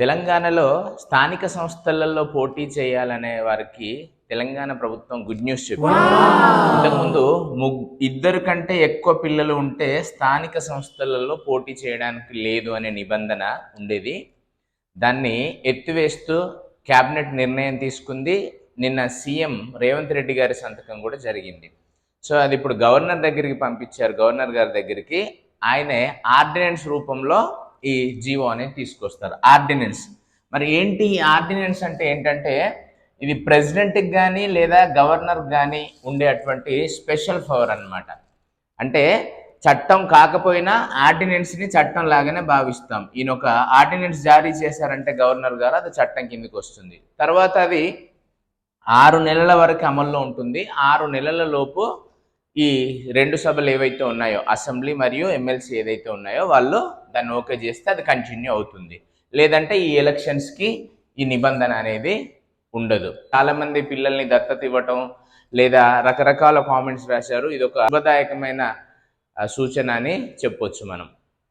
తెలంగాణలో స్థానిక సంస్థలలో పోటీ చేయాలనే వారికి తెలంగాణ ప్రభుత్వం గుడ్ న్యూస్ చెప్పింది. ఇంతకుముందు ముగ్ ఇద్దరు కంటే ఎక్కువ పిల్లలు ఉంటే స్థానిక సంస్థలలో పోటీ చేయడానికి లేదు అనే నిబంధన ఉండేది. దాన్ని ఎత్తివేస్తూ క్యాబినెట్ నిర్ణయం తీసుకుంది. నిన్న సీఎం రేవంత్ రెడ్డి గారి సంతకం కూడా జరిగింది. సో అది ఇప్పుడు గవర్నర్ దగ్గరికి పంపించారు. గవర్నర్ గారి దగ్గరికి. ఆయనే ఆర్డినెన్స్ రూపంలో ఈ జీవో అనేది తీసుకొస్తారు. ఆర్డినెన్స్ మరి ఏంటి ఈ ఆర్డినెన్స్ అంటే ఏంటంటే ఇది ప్రెసిడెంట్కి కానీ లేదా గవర్నర్కి కానీ ఉండేటువంటి స్పెషల్ పవర్ అన్నమాట. అంటే చట్టం కాకపోయినా ఆర్డినెన్స్ని చట్టం లాగానే భావిస్తాం. ఈయన ఒక ఆర్డినెన్స్ జారీ చేశారంటే గవర్నర్ గారు అది చట్టం కిందకి వస్తుంది. తర్వాత అది ఆరు నెలల వరకు అమల్లో ఉంటుంది. ఆరు నెలల లోపు ఈ రెండు సభలు ఏవైతే ఉన్నాయో అసెంబ్లీ మరియు ఎమ్మెల్సీ ఏదైతే ఉన్నాయో వాళ్ళు దాన్ని ఓకే చేస్తే అది కంటిన్యూ అవుతుంది. లేదంటే ఈ ఎలక్షన్స్కి ఈ నిబంధన అనేది ఉండదు. చాలామంది పిల్లల్ని దత్తత ఇవ్వటం లేదా రకరకాల కామెంట్స్ రాశారు. ఇది ఒక శుభదాయకమైన సూచన అని చెప్పొచ్చు మనం.